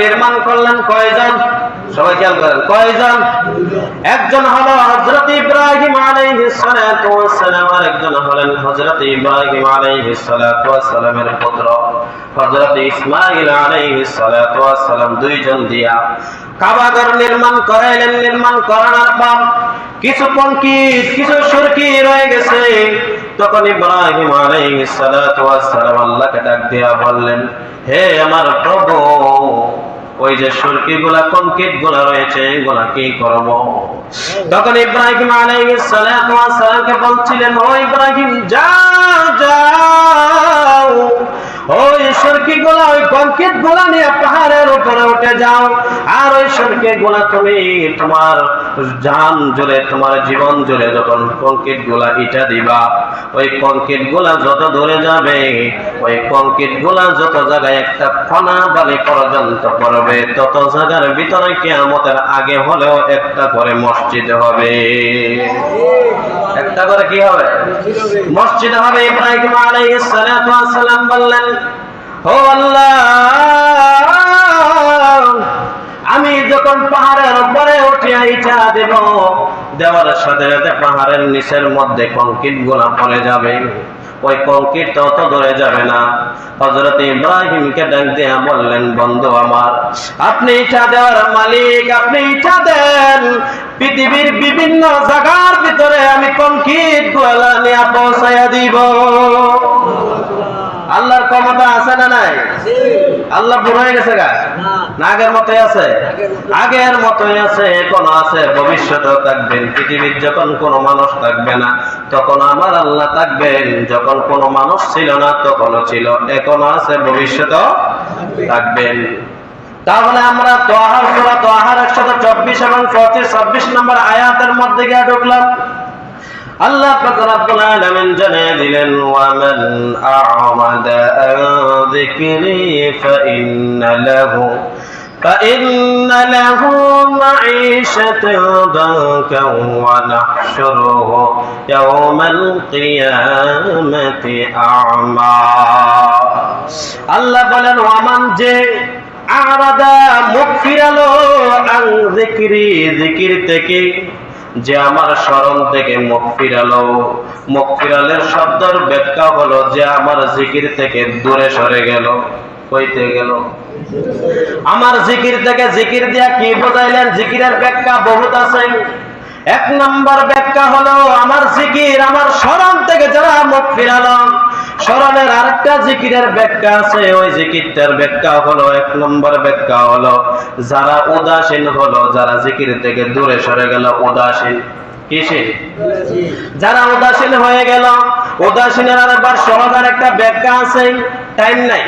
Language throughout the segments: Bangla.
নির্মাণ করলেন কয়জন? সবাই খেয়াল করেন, কয়জন? একজন হলো হযরত ইব্রাহিম আর একজন হলেন হযরত ইব্রাহিম পুত্র। আলাইহিস সালাতু দুইজন দিয়া কাবাগর নির্মাণ করাইলেন। নির্মাণ করানোর পর কিছু পঙ্কিত, কিছু সুরকি রয়ে গেছে। তখন ইব্রাহিম আল্লাহকে ডাক দিয়া বললেন, হে আমার প্রভু, ওই যে সুরকি গুলা কঙ্কিতগুলা রয়েছে, এগুলা কি করব? তখন ইব্রাহিম সালামকে বলছিলেন, ও ইব্রাহিম, যাও ওই সরকি গুলা ওই কঙ্কিত গোলা নিয়ে পাহাড়ের উপরে উঠে যাও আর ওই সরকি গোলা তুমি, তোমার জান জুড়ে তোমার জীবন জুড়ে যখন কঙ্কিত গোলা ইটা দিবা, ওই কঙ্কিত গোলা যত ধরে যাবে, ওই কঙ্কিত গোলা যত জায়গায় একটা ফনা বালি পর্যন্ত পড়বে, তত জায়গার ভিতরে কেয়ামতের আগে হলেও একটা করে মসজিদ হবে। একটা করে কি হবে? মসজিদ হবে। ইব্রাহিম আলাইহিস সালাম বললেন, ও আল্লাহ আমি যখন পাহাড়ের উপরে উঠে ইটা দেব, দেওয়ার সাথে সাথে পাহাড়ের নিচের মধ্যে কংক্রিটগুলা পড়ে যাবে। ওই কংক্রিট তত ধরে যাবে না। হজরত ইব্রাহিমকে ডাক দিয়া বললেন, বন্ধু আমার, আপনি ইটা দেওয়ার মালিক, আপনি ইটা দেন। পৃথিবীর বিভিন্ন জায়গার ভিতরে আমি কংক্রিট গোলা নিয়ে পৌঁছাইয়া দিব। আল্লাহর ক্ষমতা আছে না নাই? আল্লাহ বুড়ো হয়ে গেছে গা? না। আগের মতোই আছে? আগের মতোই আছে এখনও আছে ভবিষ্যতেও থাকবেন। পৃথিবীর যখন কোনো মানুষ থাকবে না তখন আমার আল্লাহ থাকবেন। যখন কোনো মানুষ ছিল না তখনও ছিল এখনও আছে ভবিষ্যতেও থাকবেন। তাহলে আমরা তোহার সুরা তোহার একশত চব্বিশ এবং পঁচিশ ছাব্বিশ নম্বর আয়াতের মধ্যে গিয়ে ঢুকলাম। আল্লাহ পাক রব্বুল আলামিন জানিয়ে দিলেন ওয়ামান আ'মাদা আন যিকরি ফাইন্না লাহু فإن له معيشة ضنكا ونحشره يوم القيامة أعمى আল্লাহ বলেন ওয়ামান যে আরাদা মুখ ফিরালো আন যিকরি যিকির থেকে যে আমার স্মরণ থেকে মুখ ফিরালো। মুখ ফিরালের শব্দের ব্যাখ্যা হলো যে আমার জিকির থেকে দূরে সরে গেল। কইতে গেল, আমার জিকির থেকে জিকির দিয়া কি বোঝাইলেন? জিকিরের ব্যাখ্যা বহুত আছে। এক নম্বর ব্যাখ্যা হলো, আমার জিকির, আমার স্মরণ থেকে যারা মুখ ফিরালো স্মরণের আরেকটা জিকিরের ব্যাখ্যা আছে। ওই জিকিরটার ব্যাখ্যা হলো, এক নম্বর ব্যাখ্যা হলো, যারা উদাসীন হলো, যারা জিকির থেকে দূরে সরে গেল, উদাসীন। যারা উদাসীন হয়ে গেল, উদাসীনের একটা ব্যাখ্যা আছে। টাইম নাই?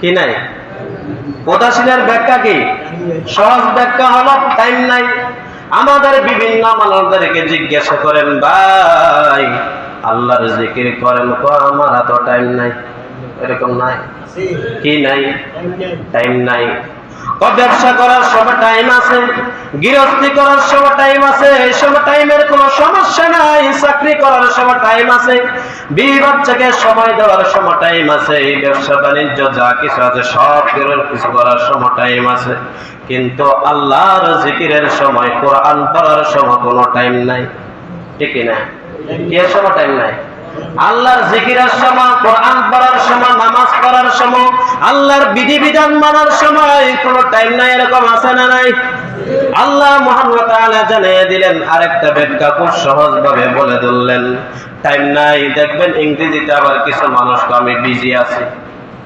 কি নাই? উদাসীনের ব্যাখ্যা কি? সহজ ব্যাখ্যা হলো, টাইম নাই। আমাদের বিভিন্ন মানুষদেরকে জিজ্ঞাসা করেন, ভাই আল্লাহর জিকির করেন কো আমার এত টাইম নাই। এরকম নাই? কি নাই? টাইম নাই। ও, ব্যবসা করার সময় টাইম আছে, গৃহস্থী করার সময় টাইম আছে এই সময় টাইমের কোনো সমস্যা নাই, চাকরি করার সময় টাইম আছে বিয়ে বাচ্চাকে সময় দেওয়ার সময় টাইম আছে এই ব্যবসা বাণিজ্য যা কিছু আছে সব কিছু করার সময় টাইম আছে। কিন্তু আল্লাহর জিকিরের সময়, কোরআন পড়ার সময় কোনো টাইম নাই। ঠিক না? কোনো টাইম নাই আছে না নাই? আল্লাহ আরেকটা ব্যাখ্যা খুব সহজ ভাবে বলে ধরলেন। টাইম নাই, দেখবেন ইংরেজিতে আবার কিছু মানুষ আমি বিজি আছি।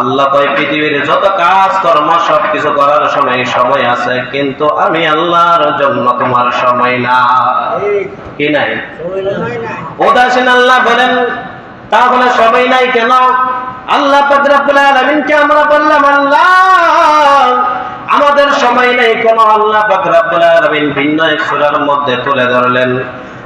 আল্লাহ কয়, পৃথিবীর যত কাজ, কর্ম সব কিছু করার সময় সময় আছে, কিন্তু আমি আল্লাহর জন্য তোমার সময় না। কি নাই? উদাসীন আল্লাহ বলেন, তাহলে সময় নাই কেন? আল্লাহ আলমিনকে আমরা বললাম, আল্লাহ, আমাদের সময় নেই কোন? আল্লাহ ভিন্ন এক সুরার মধ্যে তুলে ধরলেন।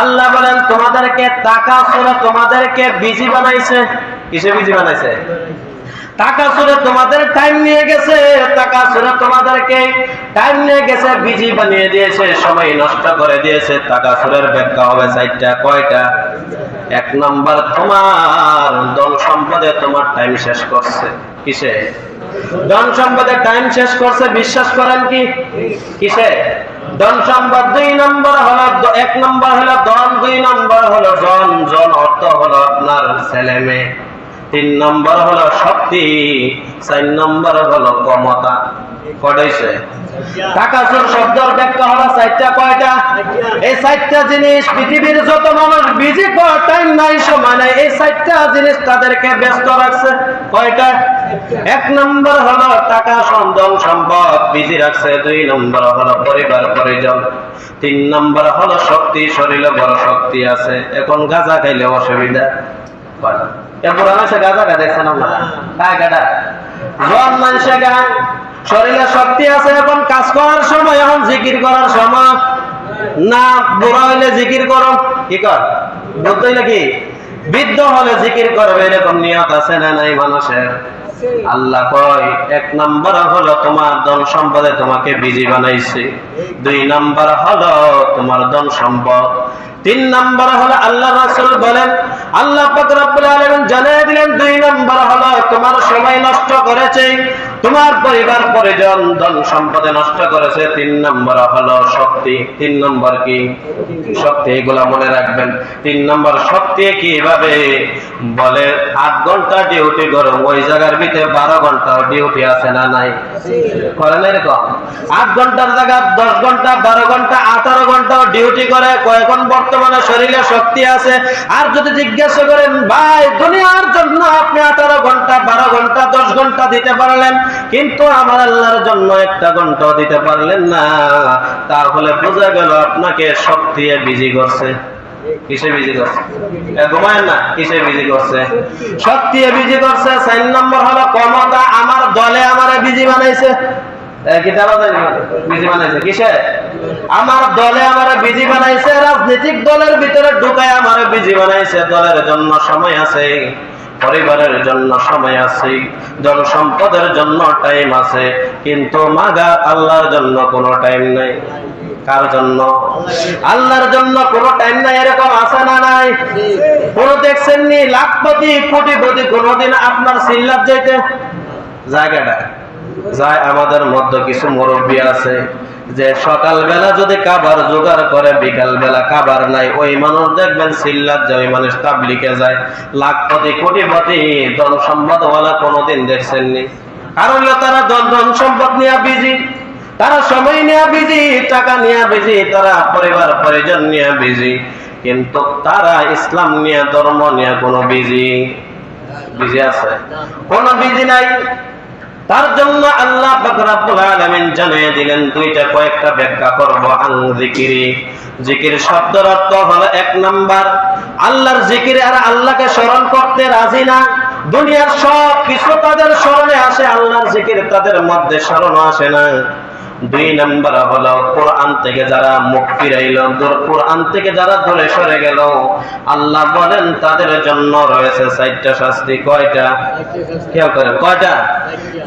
আল্লাহ বলেন, তোমাদেরকে টাকা সুরে তোমাদেরকে বিজি বানাইছে। কিসে বিজি বানাইছে? টাকা সুরে তোমাদের টাইম নিয়ে গেছে টাকা সুরে তোমাদেরকে টাইম নিয়ে গেছে বিজি বানিয়ে দিয়েছে, সময় নষ্ট করে দিয়েছে টাকা সুরের ব্যাখ্যা হবে চারটা, কয়টা? এক নম্বর, তোমার দল সম্পদে তোমার টাইম শেষ করছে। কিসে? ধন টাইম শেষ করছে, বিশ্বাস করেন কি? কিসে? ধন সম্পদ দুই নম্বর হলো এক নম্বর হলো ধন, দুই নম্বর হলো জন। জন অর্থ হলো আপনার ছেলে মেয়ে। তিন নম্বর হলো শক্তি। চার নম্বর হলো ক্ষমতা। কটাইছে? টাকা চোর শব্দের ব্যাখ্যা হলো চারটা, কয়টা? এই চারটা জিনিস পৃথিবীর যত মানুষ বিজি টাইম নাই, সময় নাই, এই চারটা জিনিস তাদেরকে ব্যস্ত রাখছে। কয়টা? এক নম্বর হলো টাকা সন্ধান সম্পদ বিজি রাখছে। দুই নম্বর হলো পরিবার, পরিজন। তিন নম্বর হলো শক্তি, শরীরে বড় শক্তি আছে। এখন গাঁজা খাইলে অসুবিধা। হয়। এ পুরা মাসে গাঁজা গা দেখছেন আপনারা কায় গাডা জন মানুষে গান শরীরে শক্তি আছে এখন, কাজ করার সময়, এখন জিকির করার সময়। না, বুড়া হইলে জিকির করো। কি কর? বলতে নাকি বৃদ্ধ হলে জিকির করবে, এরকম নিয়ত আছে না নাই মানুষের? আল্লাহ কয়, এক নম্বর হলো তোমার ধন সম্পদে তোমাকে বিজি বানাইছে। দুই নম্বর হলো তোমার ধন সম্পদ। তিন নম্বর হলো আল্লাহ রাসূল বলেন, আল্লাহ পাক রব্বুল আলামিন জানিয়ে দিলেন, দুই নম্বর হলো তোমার সময় নষ্ট করেছে। তোমার পরিবার, পরিজন, ধন সম্পদে নষ্ট করেছে, তিন নম্বর হলো শক্তি। তিন নম্বর কি? শক্তি, এগুলা মনে রাখবেন। তিন নম্বর শক্তি কীভাবে? বলে, আট ঘণ্টা ডিউটি করো ওই জায়গার ভিতরে বারো ঘণ্টা ডিউটি আছে না নাই? করেন এরকম। আট ঘণ্টার জায়গা, দশ ঘণ্টা, বারো ঘণ্টা, আঠারো ঘণ্টা ডিউটি করে কয়েকন বর্তমানে শরীরে শক্তি আছে? আর যদি জিজ্ঞাসা করেন, ভাই, দুনিয়ার জন্য আপনি আঠারো ঘণ্টা, বারো ঘণ্টা, দশ ঘণ্টা দিতে পারলেন? কিন্তু আমার আল্লাহর জন্য একটা ঘন্টাও দিতে পারলেন না। তাহলে বোঝা গেল আপনাকে করছে। কিসে বিজি করছে? কিসে আমার দলে আমারে বিজি বানাইছে। রাজনৈতিক দলের ভিতরে ঢুকায় আমারে বিজি বানাইছে, দলের জন্য সময় আছে। পরিবারের জন্য সময় আছে, জনসম্পদের জন্য টাইম আছে, কিন্তু মাগা আল্লাহর জন্য কোনো টাইম নাই। কার জন্য? আল্লাহর জন্য কোনো টাইম নাই, এরকম আছে না নাই? কোন দেখছেন নি লাখপতি, কোটিপতি কোনদিন আপনার সিল্লার যেতে জায়গাটা যায় আমাদের মধ্যে কিছু মুরব্বী আছে যে সকালবেলা যদি কাবার জোগাড় করে বিকাল বেলা কাবার নাই, ওই মানুষ দেখবেন সিল্লার যায় ওই মানুষ তাবলিকে যায়। লাখপতি, কোটিপতি ধন সম্পদ ওয়ালা কোনোদিন দেখছেন নি কারণ তারা ধন সম্পদ নিয়ে বিজি তারা সময় নিয়ে বিজি টাকা নিয়ে বিজি তারা পরিবার, পরিজন নিয়ে বিজি কিন্তু তারা ইসলাম নিয়ে, ধর্ম নিয়ে কোনো বিজি বিজি আছে? কোনো বিজি নাই। তার জন্য আল্লাহ রব্বুল আলামিন জানিয়ে দিলেন দুইটা কয়েকটা ব্যাখ্যা করব আন জিকিরি। জিকির শব্দের অর্থ হলো এক নাম্বার আল্লাহর জিকির আর আল্লাহকে স্মরণ করতে রাজি না। দুনিয়ার সব কিছু তাদের স্মরণে আসে আল্লাহর জিকির তাদের মধ্যে স্মরণ আসে না। দুই নাম্বার হলো কোরআন থেকে যারা মুখ ফিরাইল কোরআন থেকে যারা দূরে সরে গেল আল্লাহ বলেন তাদের জন্য রয়েছে চারটা শাস্তি। কয়টা? খেয়াল করেন কয়টা?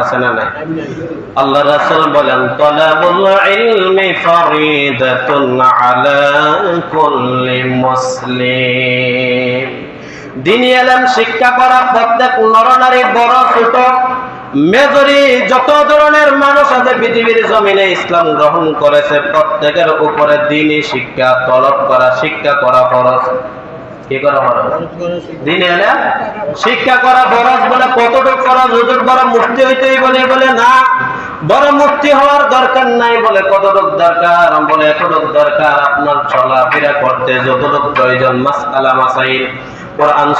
আছে না নাই? আল্লাহ বলেন দিনী শিক্ষা করা প্রত্যেক নরনারী বড় ছোট, মেজরি যত ধরনের মানুষ আছে পৃথিবীর জমিনে ইসলাম গ্রহণ করেছে, প্রত্যেকের উপরে দিনী শিক্ষা, তলব করা, শিক্ষা করা ফরজ। কি করা ফরজ দিনে এলে শিক্ষা করা ফরজ বলে কতটুকু ফরজ? হুজুর বড় মুক্তি হইতেই বলে বলে না বড় মুক্তি হওয়ার দরকার নাই বলে কতটুক দরকার? বলে এতটুক দরকার আপনার চলাফেরা করতে যতটুক প্রয়োজন মাসআলা মাসাইল কোরআন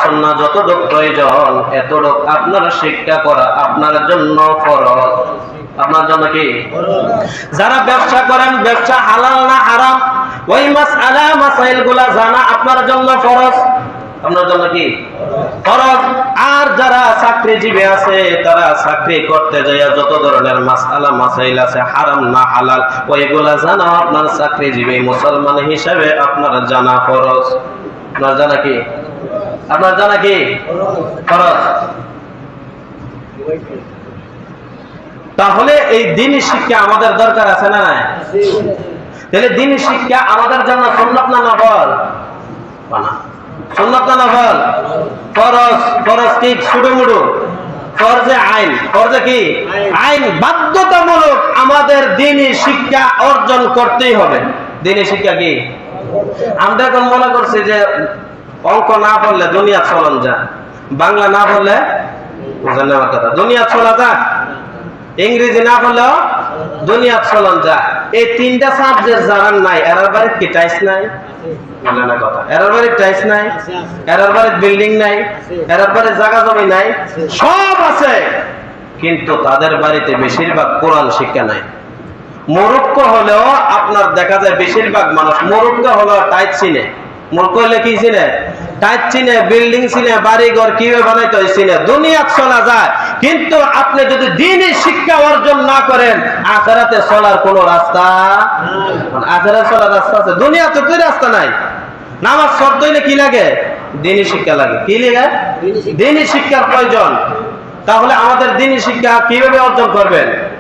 যতটুক প্রয়োজন এতটুক আপনার শিক্ষা করা আপনার জন্য ফরজ। আপনার জন্য কি? যারা ব্যবসা করেন ব্যবসা হালাল না হারাম? ওই মাস আলা মাসাইল জানা আপনার জন্য ফরজ। আপনার জন্য কি? ফরজ। আর যারা চাকরিজীবী আছে, তারা চাকরি করতে যায় যত ধরনের মাসালা মাসাইল আছে, হারাম না হালাল, ওইগুলা জানা আপনার চাকরিজীবী মুসলমান হিসেবে আপনার জানা ফরজ। আপনার জানা কি? আপনার জানা কি? ফরজ। তাহলে এই দিনই শিক্ষা আমাদের দরকার আছে না নাই? তাহলে দিনই শিক্ষা আমাদের জন্য সুন্নত না নফল? বানা। সুন্নত না নফল? ফরজ ফরজ কি? শুধু মুড়ু ফরজে আইন। ফরজে কি? আইন। বাধ্যতামূলক আমাদের দিনই শিক্ষা অর্জন করতেই হবে। দিনই শিক্ষা কি? আমরা এখন মনে করছি যে অঙ্ক না পড়লে দুনিয়া চলন যা বাংলা না পড়লে দুনিয়া চলা যাক ইংরেজি না পড়লেও দুনিয়া চলন যা। এই তিনটা সাবজেক্ট যারা নাই এরার বাড়ি কি টাইস নাই? না বিল্ডিং নাই নাই আছে। কিন্তু তাদের শিক্ষা নাই। হলেও আপনার দেখা যায় বেশিরভাগ মানুষ মরক্কো হলেও টাইট চিনে। হলে কি চিনে? টাইট চিনে বিল্ডিং চিনে বাড়ি ঘর কীভাবে বানাইতে হয় চিনে। দুনিয়া চলা যায়। কিন্তু আপনি যদি দিনই শিক্ষা অর্জন না করেন আখেরাতে চলার কোনো রাস্তা আখেরাতে চলার রাস্তা আছে। দুনিয়াতে তো রাস্তা নাই? নামাজ শব্দ হইলে কি লাগে? দিনই শিক্ষা লাগে। কি লাগে? দিনই শিক্ষার প্রয়োজন। তাহলে আমাদের দিনই শিক্ষা কীভাবে অর্জন করবেন?